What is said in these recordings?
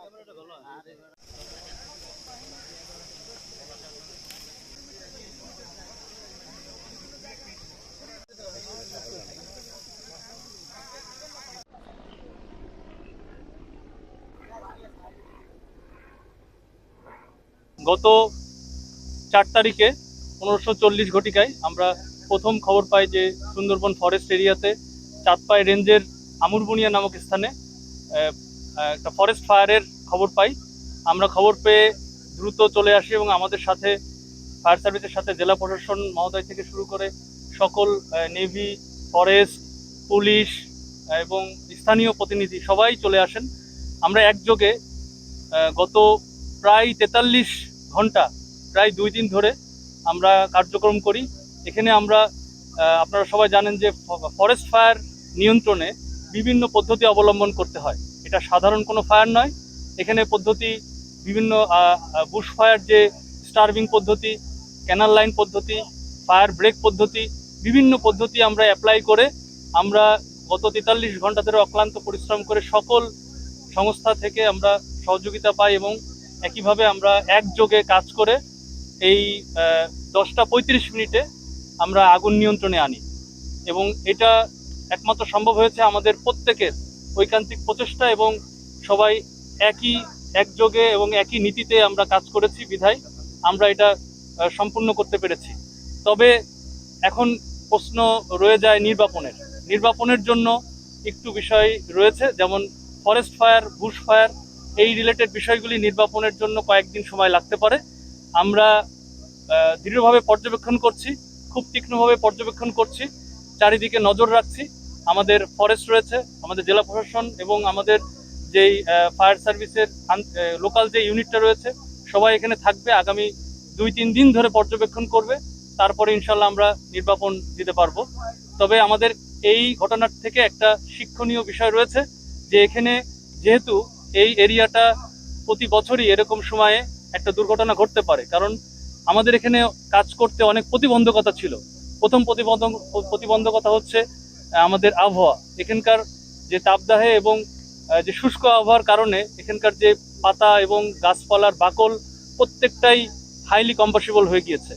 ক্যামেরাটা ভালো গত চার তারিখে পনেরোশো চল্লিশ ঘটিকায় আমরা প্রথম খবর পাই যে সুন্দরবন ফরেস্ট এরিয়াতে চাঁদপাই রেঞ্জের আমুরবুনিয়া নামক স্থানে একটা ফরেস্ট ফায়ারের খবর পাই। আমরা খবর পেয়ে দ্রুত চলে আসি এবং আমাদের সাথে ফায়ার সার্ভিসের সাথে জেলা প্রশাসন মহোদয় থেকে শুরু করে সকল নেভি ফরেস্ট পুলিশ এবং স্থানীয় প্রতিনিধি সবাই চলে আসেন। আমরা একযোগে গত প্রায় তেতাল্লিশ ঘণ্টা, প্রায় দুই দিন ধরে আমরা কার্যক্রম করি। এখানে আমরা আপনারা সবাই জানেন যে ফরেস্ট ফায়ার নিয়ন্ত্রণে বিভিন্ন পদ্ধতি অবলম্বন করতে হয়। এটা সাধারণ কোনো ফায়ার নয়। এখানে পদ্ধতি বিভিন্ন বুশ ফায়ার যে স্টারভিং পদ্ধতি ক্যানাল লাইন পদ্ধতি ফায়ার ব্রেক পদ্ধতি, বিভিন্ন পদ্ধতি আমরা অ্যাপ্লাই করে আমরা গত তেতাল্লিশ ঘণ্টা ধরে অক্লান্ত পরিশ্রম করে সকল সংস্থা থেকে আমরা সহযোগিতা পাই এবং একইভাবে আমরা একযোগে কাজ করে এই দশটা পঁয়ত্রিশ মিনিটে আমরা আগুন নিয়ন্ত্রণে আনি। এবং এটা একমাত্র সম্ভব হয়েছে আমাদের প্রত্যেকের ঐকান্তিক প্রচেষ্টা এবং সবাই একই, একযোগে এবং একই নীতিতে আমরা কাজ করেছি, বিধায় আমরা এটা সম্পূর্ণ করতে পেরেছি। তবে এখন প্রশ্ন রয়ে যায় নির্বাপনের। নির্বাপনের জন্য একটু বিষয় রয়েছে, যেমন ফরেস্ট ফায়ার বুশ ফায়ার এই রিলেটেড বিষয়গুলি নির্বাপনের জন্য কয়েকদিন সময় লাগতে পারে। আমরা দৃঢ়ভাবে পর্যবেক্ষণ করছি, খুব তীক্ষ্ণভাবে পর্যবেক্ষণ করছি, চারিদিকে নজর রাখছি। আমাদের ফরেস্ট রয়েছে, আমাদের জেলা প্রশাসন এবং আমাদের যেই ফায়ার সার্ভিসের লোকাল যে ইউনিটটা রয়েছে, সবাই এখানে থাকবে, আগামী দুই তিন দিন ধরে পর্যবেক্ষণ করবে। তারপরে ইনশাল্লাহ আমরা নির্বাপন দিতে পারব। তবে আমাদের এই ঘটনার থেকে একটা শিক্ষণীয় বিষয় রয়েছে যে এখানে যেহেতু এই এরিয়াটা প্রতি বছরই এরকম সময়ে একটা দুর্ঘটনা ঘটতে পারে। কারণ আমাদের এখানে কাজ করতে অনেক প্রতিবন্ধকতা ছিল। প্রথম প্রতিবন্ধক, প্রতিবন্ধকতা হচ্ছে আমাদের আবহাওয়া। এখানকার যে তাপদাহে এবং যে শুষ্ক আবহাওয়ার কারণে এখানকার যে পাতা এবং গাছপালার বাকল প্রত্যেকটাই হাইলি কম্পাসিবল হয়ে গিয়েছে।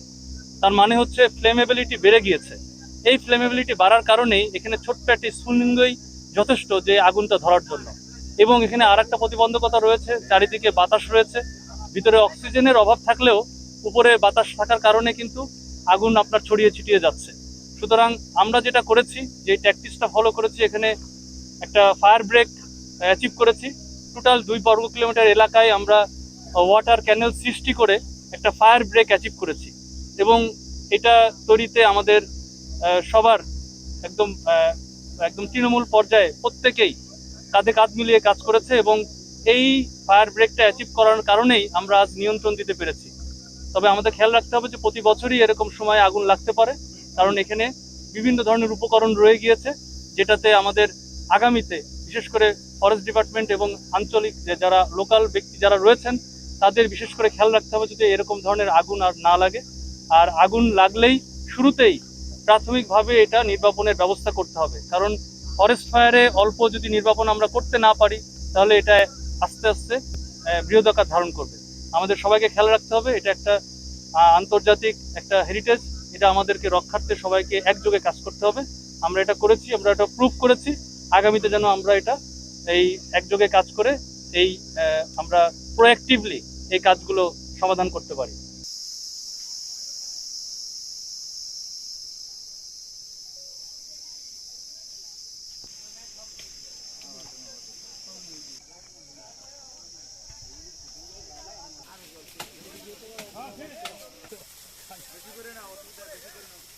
তার মানে হচ্ছে ফ্লেমেবিলিটি বেড়ে গিয়েছে। এই ফ্লেমেবিলিটি বাড়ার কারণেই এখানে ছোট্ট একটি স্ফুলিঙ্গই যথেষ্ট যে আগুনটা ধরার জন্য। এবং এখানে আর একটা প্রতিবন্ধকতা রয়েছে, চারিদিকে বাতাস রয়েছে, ভিতরে অক্সিজেনের অভাব থাকলেও উপরে বাতাস থাকার কারণে কিন্তু আগুন আপনার ছড়িয়ে ছিটিয়ে যাচ্ছে। সুতরাং আমরা যেটা করেছি, যে ট্যাকটিসটা ফলো করেছি, এখানে একটা ফায়ার ব্রেক অ্যাচিভ করেছি। টোটাল দুই বর্গ কিলোমিটার এলাকায় আমরা ওয়াটার ক্যানেল সৃষ্টি করে একটা ফায়ার ব্রেক অ্যাচিভ করেছি। এবং এটা তৈরিতে আমাদের সবার একদম একদম তৃণমূল পর্যায়ে প্রত্যেকেই কাঁধে কাঁধ মিলিয়ে কাজ করেছে এবং এই ফায়ার ব্রেকটা অ্যাচিভ করার কারণেই আমরা আজ নিয়ন্ত্রণ দিতে পেরেছি। তবে আমাদের খেয়াল রাখতে হবে যে প্রতি বছরই এরকম সময় আগুন লাগতে পারে, কারণ এখানে বিভিন্ন ধরনের উপকরণ রয়ে গিয়েছে, যেটাতে আমাদের আগামীতে, বিশেষ করে ফরেস্ট ডিপার্টমেন্ট এবং আঞ্চলিক যে যারা লোকাল ব্যক্তি যারা রয়েছেন, তাদের বিশেষ করে খেয়াল রাখতে হবে যদি এরকম ধরনের আগুন আর না লাগে। আর আগুন লাগলেই শুরুতেই প্রাথমিকভাবে এটা নির্বাপনের ব্যবস্থা করতে হবে, কারণ ফরেস্ট ফায়ারে অল্প যদি নির্বাপন আমরা করতে না পারি, তাহলে এটা আস্তে আস্তে বৃহদাকার ধারণ করবে। আমাদের সবাইকে খেয়াল রাখতে হবে, এটা একটা আন্তর্জাতিক একটা হেরিটেজ এটা আমাদেরকে রক্ষার্থে সবাইকে একযোগে কাজ করতে হবে। আমরা এটা করেছি, আমরা এটা প্রুভ করেছি, আগামীতে যেন আমরা এটা এই একযোগে কাজ করে এই আমরা প্রোঅ্যাক্টিভলি এই কাজগুলো সমাধান করতে পারি।